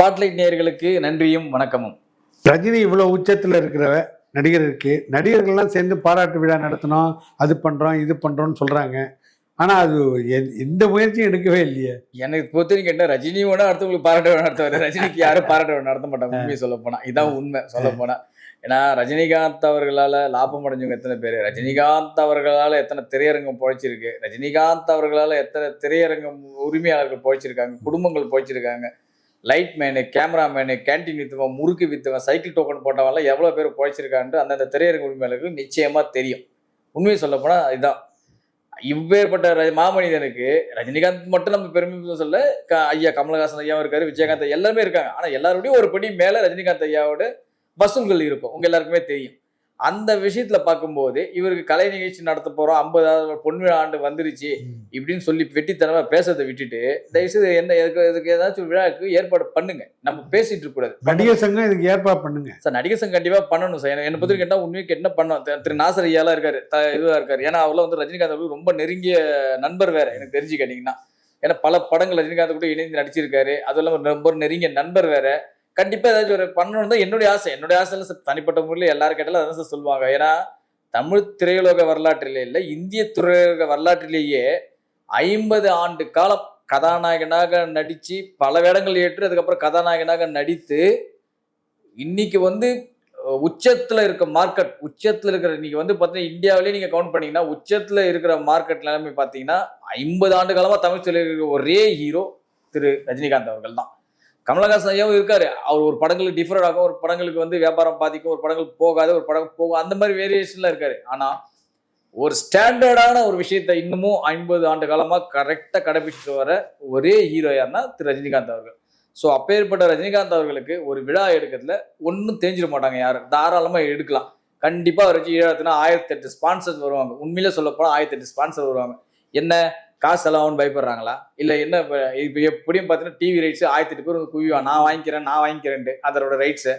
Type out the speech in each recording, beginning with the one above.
Spotlight நேயர்களுக்கு நன்றியும் வணக்கமும். ரஜினி இவ்வளோ உச்சத்தில் இருக்கிற நடிகர் இருக்கு நடிகர்கள்லாம் சேர்ந்து பாராட்டு விழா நடத்தினோம் அது பண்ணுறோம் இது பண்ணுறோம்னு சொல்கிறாங்க ஆனால் அது எந்த முயற்சியும் எடுக்கவே இல்லையே. எனக்கு பொறுத்தவரைக்கும் கேட்டால் ரஜினி வேணா அடுத்தவங்களுக்கு பாராட்ட விழா நடத்துவார். ரஜினிக்கு யாரும் பாராட்ட விழா நடத்த மாட்டாங்க. உண்மையை சொல்ல போனா. இதான் உண்மை சொல்ல போனா. ஏன்னா ரஜினிகாந்த் அவர்களால லாபம் அடைஞ்சவங்க எத்தனை பேர்? ரஜினிகாந்த் அவர்களால எத்தனை திரையரங்கம் பொழைச்சிருக்கு? ரஜினிகாந்த் அவர்களால எத்தனை திரையரங்கம் உரிமையாளர்கள் பொழைச்சிருக்காங்க? குடும்பங்கள் பொழைச்சிருக்காங்க? லைட் மேனு கேமராமேனு கேன்டீன் வித்தவன் முறுக்கு வித்தவன் சைக்கிள் டோக்கன் போட்டவன்லாம் எவ்வளோ பேர் பொழைச்சிருக்கான்ட்டு அந்தந்த திரையரங்க உரிமையாளர்களுக்கு நிச்சயமாக தெரியும். உண்மையை சொல்லப்போனால் இதுதான் இவ்வேற்பட்ட ர- மாமனிதனுக்கு ரஜினிகாந்த் மட்டும் நம்ம பெருமை சொல்ல க- ஐயா கமலஹாசன் ஐயாவும் இருக்காரு விஜயகாந்த் எல்லாருமே இருக்காங்க. ஆனால் எல்லாருடையும் ஒரு படி மேலே ரஜினிகாந்த் ஐயாவோட வசூல்கள் இருக்கும். உங்கள் எல்லாருக்குமே தெரியும். அந்த விஷயத்துல பார்க்கும்போது இவருக்கு கலை நிகழ்ச்சி நடத்த போறோம். ஐம்பதாவது பொன்விழா ஆண்டு வந்துருச்சு இப்படின்னு சொல்லி வெட்டித்தனமா பேசுறதை விட்டுட்டு தயவுசெய்து என்ன எதுக்கு இதுக்கு ஏதாச்சும் விழாவுக்கு ஏற்பாடு பண்ணுங்க. நம்ம பேசிட்டு இருக்க கூடாது நடிகர் சங்கம் இதுக்கு ஏற்பாடு பண்ணுங்க. சார் நடிகர் சங்கம் கண்டிப்பா பண்ணணும் சார். என்ன பொறுத்த கேட்டால் உண்மைக்கு என்ன பண்ணோம் திரு- நாசர் ஐயாலாம் இருக்காரு இதுவா இருக்காரு. ஏன்னா அவர்லாம் வந்து ரஜினிகாந்த் ரொம்ப நெருங்கிய நண்பர் வேற எனக்கு தெரிஞ்சு கேட்டீங்கன்னா ஏன்னா பல படங்கள் ரஜினிகாந்த் கூட இணைந்து நடிச்சிருக்காரு. அதுவும் இல்லாமல் ரொம்ப நெருங்கிய நண்பர் வேற. கண்டிப்பா ஏதாச்சும் ஒரு பண்ணணும் தான் என்னுடைய ஆசை. என்னுடைய ஆசை சார் தனிப்பட்ட முறையில் எல்லாரும் கேட்டாலும் அதான் சார் சொல்லுவாங்க. ஏன்னா தமிழ் திரையுலக வரலாற்றிலே இல்லை இந்திய திரையுலக வரலாற்றிலேயே ஐம்பது ஆண்டு காலம் கதாநாயகனாக நடித்து பல வேடங்கள் ஏற்று அதுக்கப்புறம் கதாநாயகனாக நடித்து இன்னைக்கு வந்து உச்சத்தில் இருக்க மார்க்கெட் உச்சத்தில் இருக்கிற இன்னைக்கு வந்து பார்த்தீங்கன்னா இந்தியாவிலேயே நீங்கள் கவுண்ட் பண்ணீங்கன்னா உச்சத்தில் இருக்கிற மார்க்கெட் நிலைமை பார்த்தீங்கன்னா ஐம்பது ஆண்டு காலமாக தமிழ் திரையுலக ஒரே ஹீரோ திரு ரஜினிகாந்த் அவர்கள் தான் கமலஹாசன் ஐயாவும் இருக்காரு. அவர் ஒரு படங்களுக்கு டிஃபரெண்ட் ஆகும். ஒரு படங்களுக்கு வந்து வியாபாரம் பாதிக்கும். ஒரு படங்களுக்கு போகாது. ஒரு படம் போகும். அந்த மாதிரி வேரியேஷன்ல இருக்காரு. ஆனா ஒரு ஸ்டாண்டர்டான ஒரு விஷயத்த இன்னமும் ஐம்பது ஆண்டு காலமா கரெக்டா கடைபிடிச்சிட்டு வர ஒரே ஹீரோ யாருன்னா திரு. ரஜினிகாந்த் அவர்கள். ஸோ அப்பேற்பட்ட ரஜினிகாந்த் அவர்களுக்கு ஒரு விழா எடுக்கிறதுல ஒன்றும் தெரிஞ்சிட மாட்டாங்க யாரும். தாராளமாக எடுக்கலாம். கண்டிப்பாக வச்சு ஈழத்துனா ஆயிரத்தி எட்டு ஸ்பான்சர்ஸ் வருவாங்க. உண்மையிலே சொல்ல போனால் ஆயிரத்தி எட்டு ஸ்பான்சர் வருவாங்க. என்ன? காசு செலவுன்னு பயப்படுறாங்களா? இல்லை என்ன இப்போ இப்போ எப்படியும் பார்த்தீங்கன்னா டிவி ரைட்ஸ் ஆயிரத்தி எட்டு பேர் குவிவா? நான் வாங்கிக்கிறேன் நான் வாங்கிக்கிறேன்ட்டு அதோட ரைட்ஸு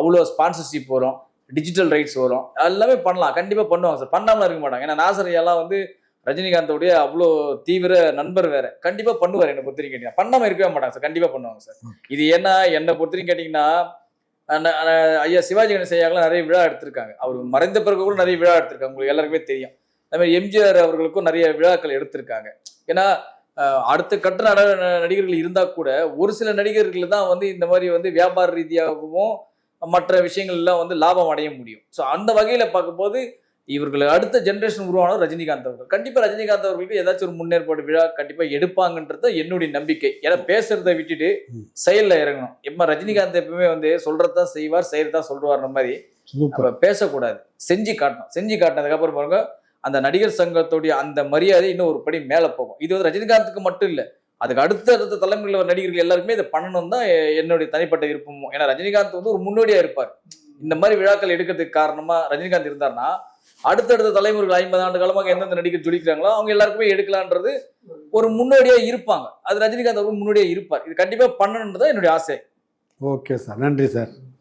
அவ்வளோ ஸ்பான்சர்ஷிப் வரும். டிஜிட்டல் ரைட்ஸ் வரும். எல்லாமே பண்ணலாம். கண்டிப்பாக பண்ணுவாங்க சார் பண்ணாமல் இருக்க மாட்டாங்க. ஏன்னா நாசர் எல்லாம் வந்து ரஜினிகாந்தோடைய அவ்வளோ தீவிர நண்பர் வேற. கண்டிப்பாக பண்ணுவார் என்னை பொறுத்தவரைக்கும் கேட்டீங்கன்னா. பண்ணாமல் இருக்கவே மாட்டாங்க சார் கண்டிப்பாக பண்ணுவாங்க சார் இது ஏன்னா என்னை பொறுத்தவரைக்கும் கேட்டிங்கன்னா ஐயா சிவாஜி கணேசையாக்கெல்லாம் நிறைய விழா எடுத்திருக்காங்க. அவர் மறைந்த பிறகு கூட நிறைய விழா எடுத்திருக்காங்க. உங்களுக்கு எல்லாருக்குமே தெரியும். மாதிரி எம்ஜிஆர் அவர்களுக்கும் நிறைய விழாக்கள் எடுத்திருக்காங்க. ஏன்னா அடுத்த கட்ட நட நடிகர்கள் இருந்தா கூட ஒரு சில நடிகர்கள் தான் வந்து இந்த மாதிரி வந்து வியாபார ரீதியாகவும் மற்ற விஷயங்கள் எல்லாம் வந்து லாபம் அடைய முடியும். ஸோ அந்த வகையில பார்க்கும்போது இவர்கள் அடுத்த ஜென்ரேஷன் உருவானவர் ரஜினிகாந்த் அவர்கள். கண்டிப்பா ரஜினிகாந்த் அவர்களுக்கு ஏதாச்சும் ஒரு முன்னேற்பாடு விழா கண்டிப்பா எடுப்பாங்கன்றது என்னுடைய நம்பிக்கை. ஏன்னா பேசுறதை விட்டுட்டு. செயல்ல இறங்கணும். எப்ப ரஜினிகாந்த் எப்பவுமே வந்து சொல்றதான் செய்வார் செயல்தான் சொல்றாருன்ற மாதிரி பேசக்கூடாது. செஞ்சு காட்டணும். செஞ்சு காட்டினதுக்கு அப்புறம் பாருங்க அந்த நடிகர் சங்கத்துடைய அந்த மரியாதை இன்னும் ஒரு படி மேலே போகும். இது வந்து ரஜினிகாந்துக்கு மட்டும் இல்லை அதுக்கு அடுத்த அடுத்த தலைமுறையில் வர நடிகர்கள் எல்லாருக்குமே இதை பண்ணணும் தான் என்னுடைய தனிப்பட்ட விருப்பமும் ஏன்னா ரஜினிகாந்த் வந்து ஒரு முன்னோடியாக இருப்பார். இந்த மாதிரி விழாக்கள் எடுக்கிறதுக்கு காரணமாக ரஜினிகாந்த் இருந்தார்னா அடுத்தடுத்த தலைமுறைகள் ஐம்பது ஆண்டு காலமாக எந்தெந்த நடிகர் ஜொலிக்கிறாங்களோ அவங்க எல்லாருக்குமே எடுக்கலான்றது ஒரு முன்னோடியாக இருப்பாங்க. அது ரஜினிகாந்த் அவர்கள் முன்னோடியாக இருப்பார். இது கண்டிப்பாக பண்ணணுன்றது என்னுடைய ஆசை. Okay sir. நன்றி சார்.